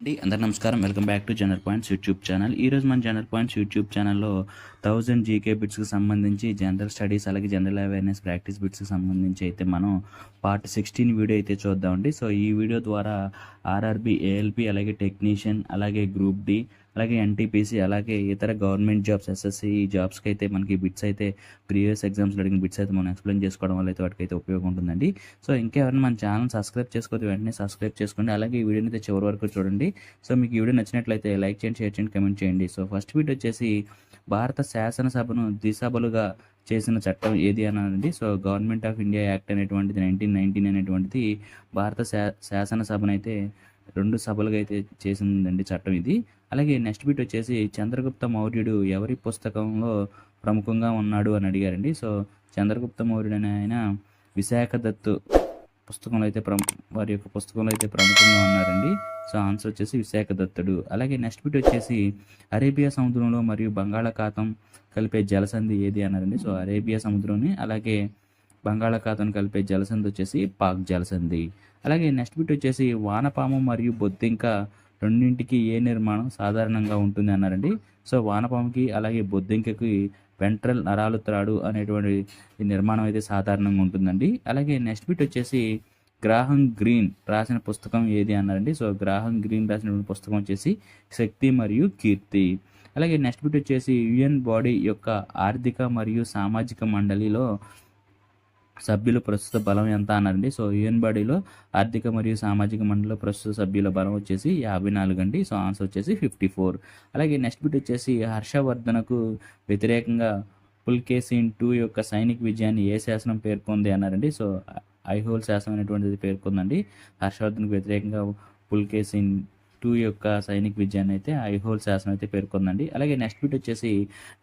అండి. అందరు నమస్కారం. Welcome back to general points YouTube channel. ఈ రోజు మన జనరల్ పాయింట్స్ యూట్యూబ్ ఛానల్లో థౌజండ్ జీకే బిట్స్కి సంబంధించి జనరల్ స్టడీస్ అలాగే జనరల్ అవేర్నెస్ ప్రాక్టీస్ బిట్స్కి సంబంధించి అయితే మనం పార్ట్ సిక్స్టీన్ వీడియో అయితే చూద్దామండి. సో ఈ వీడియో ద్వారా ఆర్ఆర్బి ఏఎల్పి అలాగే టెక్నీషియన్ అలాగే గ్రూప్ డి అలాగే ఎన్టీపీసీ అలాగే ఇతర గవర్నమెంట్ జాబ్స్ ఎస్ఎస్సి జాబ్స్కి అయితే మనకి బిట్స్ అయితే ప్రీవియస్ ఎగ్జామ్స్లో అడిగిన బిట్స్ అయితే మనం ఎక్స్ప్లెయిన్ చేసుకోవడం వల్ల అయితే వాటికి అయితే ఉపయోగం ఉంటుందండి. సో ఇంకెవరైనా మన ఛానల్ సబ్స్క్రైబ్ చేసుకోవద్దు వెంటనే సబ్స్క్రైబ్ చేసుకోండి. అలాగే ఈ వీడియోని అయితే చివరి వరకు చూడండి. సో మీకు ఈ వీడియో నచ్చినట్లయితే లైక్ చేయండి షేర్ చేయండి కమెంట్ చేయండి. సో ఫస్ట్ వీడియో వచ్చేసి భారత శాసనసభను దిశాబలుగా చేసిన చట్టం ఏది అనండి so government of India act అనేటువంటిది నైన్టీన్ నైన్టీన్ అనేటువంటిది భారత శా శాసనసభను అయితే రెండు సభలుగా అయితే చేసిందండి చట్టం ఇది. అలాగే నెక్స్ట్ బిట్ వచ్చేసి చంద్రగుప్త మౌర్యుడు ఎవరి పుస్తకంలో ప్రముఖంగా ఉన్నాడు అని అడిగారండి. సో చంద్రగుప్త మౌర్యుడు అనే ఆయన విశాఖ దత్తు పుస్తకంలో అయితే ప్రము వారి యొక్క పుస్తకంలో అయితే ప్రముఖంగా ఉన్నారండి. సో ఆన్సర్ వచ్చేసి విశాఖ దత్తుడు. అలాగే నెక్స్ట్ బిట్ వచ్చేసి అరేబియా సముద్రంలో మరియు బంగాళాఖాతం కలిపే జలసంధి ఏది అన్నారండి. సో అరేబియా సముద్రంని అలాగే బంగాళాఖాతం కలిపే జలసంధి వచ్చేసి పాక్ జలసంధి. అలాగే నెక్స్ట్ బిట్ వచ్చేసి వానపాము మరియు బొద్దింక రెండింటికి ఏ నిర్మాణం సాధారణంగా ఉంటుంది అన్నారండి. సో వానపాముకి అలాగే బొద్దింకకి వెంట్రల్ నరాలు త్రాడు అనేటువంటి నిర్మాణం అయితే సాధారణంగా ఉంటుందండి. అలాగే నెక్స్ట్ బిట్ వచ్చేసి గ్రాహం గ్రీన్ రాసిన పుస్తకం ఏది అన్నారండి. సో గ్రాహం గ్రీన్ రాసినటువంటి పుస్తకం వచ్చేసి శక్తి మరియు కీర్తి. అలాగే నెక్స్ట్ బిట్ వచ్చేసి యుఎన్ బాడీ యొక్క ఆర్థిక మరియు సామాజిక మండలిలో సభ్యుల ప్రస్తుత బలం ఎంత అన్నారండి? సో యుఎన్ బాడీలో ఆర్థిక మరియు సామాజిక మండలిలో ప్రస్తుత సభ్యుల బలం వచ్చేసి యాభై నాలుగు అండి. సో ఆన్సర్ వచ్చేసి ఫిఫ్టీ ఫోర్. అలాగే నెక్స్ట్ బిట్ వచ్చేసి హర్షవర్ధనకు వ్యతిరేకంగా పుల్కేసిన్ టూ యొక్క సైనిక విజయాన్ని ఏ శాసనం పేర్కొంది అన్నారండి? సో ఐహోల్ శాసనం అనేటువంటిది పేర్కొందండి. హర్షవర్ధన్కు వ్యతిరేకంగా పుల్కేసిన్ టూ యొక్క సైనిక విజయాన్ని అయితే ఐహోల్ శాసనం అయితే పేర్కొందండి. అలాగే నెక్స్ట్ బిట్ వచ్చేసి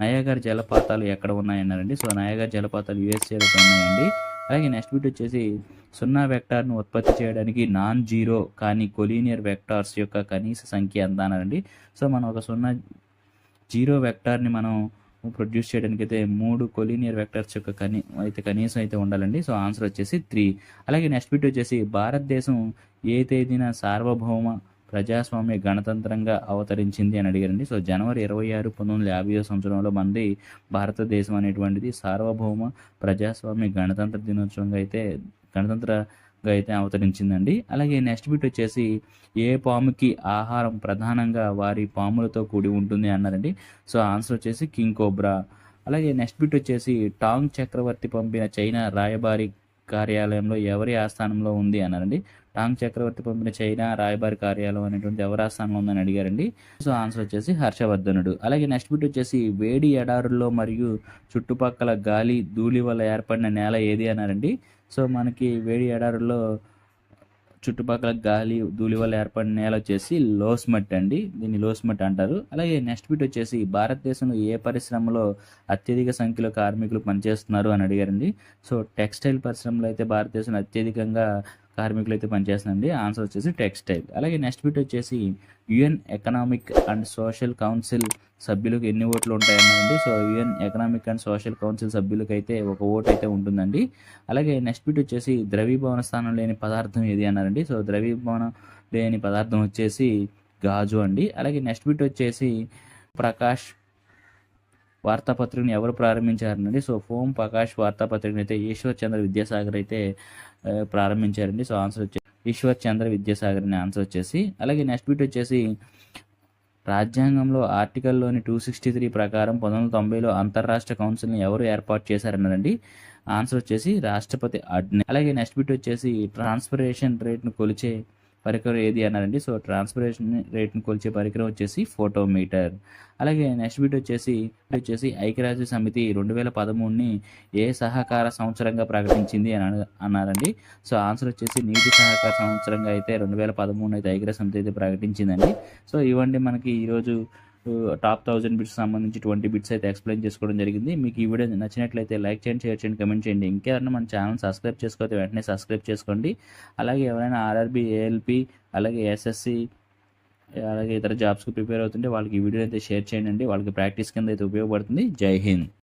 నయాగర్ జలపాతాలు ఎక్కడ ఉన్నాయన్నారండి. సో నయాగర్ జలపాతాలు యుఎస్ఏలో ఉన్నాయండి. అలాగే నెక్స్ట్ బిట్ వచ్చేసి సున్నా వెక్టార్ను ఉత్పత్తి చేయడానికి నాన్ జీరో కానీ కొలీనియర్ వెక్టార్స్ యొక్క కనీస సంఖ్య ఎంత అన్నారండి. సో మనం ఒక సున్నా జీరో వెక్టార్ని మనం ప్రొడ్యూస్ చేయడానికి అయితే మూడు కొలీనియర్ వెక్టర్స్ యొక్క కనీ అయితే కనీసం అయితే ఉండాలండి. సో ఆన్సర్ వచ్చేసి త్రీ. అలాగే నెక్స్ట్ బిట్ వచ్చేసి భారతదేశం ఏ తేదీన సార్వభౌమ ప్రజాస్వామ్య గణతంత్రంగా అవతరించింది అని అడిగారండి. సో జనవరి ఇరవై ఆరు పంతొమ్మిది వందల యాభై సంవత్సరంలో మంది భారతదేశం అనేటువంటిది సార్వభౌమ ప్రజాస్వామ్య గణతంత్ర దినోత్సవంగా అయితే గణతంత్రగా అయితే అవతరించిందండి. అలాగే నెక్స్ట్ బిట్ వచ్చేసి ఏ పాముకి ఆహారం ప్రధానంగా వారి పాములతో కూడి ఉంటుంది అన్నారండి. సో ఆన్సర్ వచ్చేసి కింగ్ కోబ్రా. అలాగే నెక్స్ట్ బిట్ వచ్చేసి టాంగ్ చక్రవర్తి పంపిన చైనా రాయబారి కార్యాలయంలో ఎవరి ఆస్థానంలో ఉంది అన్నారండి. టాంగ్ చక్రవర్తి పంపిన చైనా రాయబారి కార్యాలయం అనేటువంటి ఎవరి ఆస్థానంలో ఉందని అడిగారండి. సో ఆన్సర్ వచ్చేసి హర్షవర్ధనుడు. అలాగే నెక్స్ట్ బిట్ వచ్చేసి వేడి ఎడారుల్లో మరియు చుట్టుపక్కల గాలి ధూళి వల్ల ఏర్పడిన నేల ఏది అన్నారండి. సో మనకి వేడి ఎడారుల్లో చుట్టుపక్కల గాలి ధూళి వల్ల ఏర్పడిన నేల వచ్చేసి లోస్ అండి. దీన్ని లోస్ అంటారు. అలాగే నెక్స్ట్ బిట్ వచ్చేసి భారతదేశంలో ఏ పరిశ్రమలో అత్యధిక సంఖ్యలో కార్మికులు పనిచేస్తున్నారు అని అడిగారండి. సో టెక్స్టైల్ పరిశ్రమలో అయితే భారతదేశంలో అత్యధికంగా కార్మికులు అయితే పనిచేస్తుందండి. ఆన్సర్ వచ్చేసి టెక్స్టైల్ అలాగే నెక్స్ట్ బిట్ వచ్చేసి UN economic and social council సభ్యులకు ఎన్ని ఓట్లు ఉంటాయన్నదండి. So UN economic and social council సభ్యులకు అయితే ఒక ఓటు అయితే ఉంటుందండి. అలాగే నెక్స్ట్ బిట్ వచ్చేసి ద్రవీభవన స్థానం లేని పదార్థం ఏది అన్నారండి. సో ద్రవీభవనం లేని పదార్థం వచ్చేసి గాజు అండి. అలాగే నెక్స్ట్ బిట్ వచ్చేసి ప్రకాష్ వార్తాపత్రికను ఎవరు ప్రారంభించారనండి? సో ఫోమ్ ప్రకాష్ వార్తాపత్రికను అయితే ఈశ్వర్ చంద్ర విద్యాసాగర్ అయితే ప్రారంభించారండి. సో ఆన్సర్ వచ్చి ఈశ్వర్ చంద్ర విద్యాసాగర్ అనే ఆన్సర్ వచ్చేసి అలాగే నెక్స్ట్ బిట్ వచ్చేసి రాజ్యాంగంలో ఆర్టికల్లోని టూ సిక్స్టీ త్రీ ప్రకారం పంతొమ్మిది వందల తొంభైలో అంతర్రాష్ట్ర కౌన్సిల్ని ఎవరు ఏర్పాటు చేశారన్నదండి ఆన్సర్ వచ్చేసి రాష్ట్రపతి ఆజ్ఞ అలాగే నెక్స్ట్ బిట్ వచ్చేసి ట్రాన్స్పరేషన్ రేట్ను కొలిచే పరికరం ఏది అన్నారండి సో ట్రాన్స్పరేషన్ రేట్ని కొలిచే పరికరం వచ్చేసి ఫోటోమీటర్. అలాగే నెక్స్ట్ బిట్ వచ్చేసి వచ్చేసి ఐక్యరాజ్య సమితి రెండు వేల పదమూడుని ఏ సహకార సంవత్సరంగా ప్రకటించింది అని అన్నారండి. సో ఆన్సర్ వచ్చేసి నీటి సహకార సంవత్సరంగా అయితే రెండు వేల పదమూడు అయితే ఐక్యరాజ్య సమితి అయితే ప్రకటించిందండి. సో ఇవ్వండి మనకి ఈరోజు టాప్ థౌజండ్ బిట్స్ సంబంధించి ట్వంటీ బిట్స్ అయితే ఎక్స్ప్లెయిన్ చేసుకోవడం జరిగింది. మీకు ఈ వీడియో నచ్చినట్లయితే లైక్ చేయండి షేర్ చేయండి కమెంట్ చేయండి. ఇంకెవరైనా మన ఛానల్ సబ్స్క్రైబ్ చేసుకోతే వెంటనే సబ్స్క్రైబ్ చేసుకోండి. అలాగే ఎవరైనా ఆర్ఆర్బి ఏఎల్పి అలాగే ఎస్ఎస్సి అలాగే ఇతర జాబ్స్కి ప్రిపేర్ అవుతుంటే వాళ్ళకి ఈ వీడియో అయితే షేర్ చేయండి. వాళ్ళకి ప్రాక్టీస్ కింద అయితే ఉపయోగపడుతుంది. జై హింద్.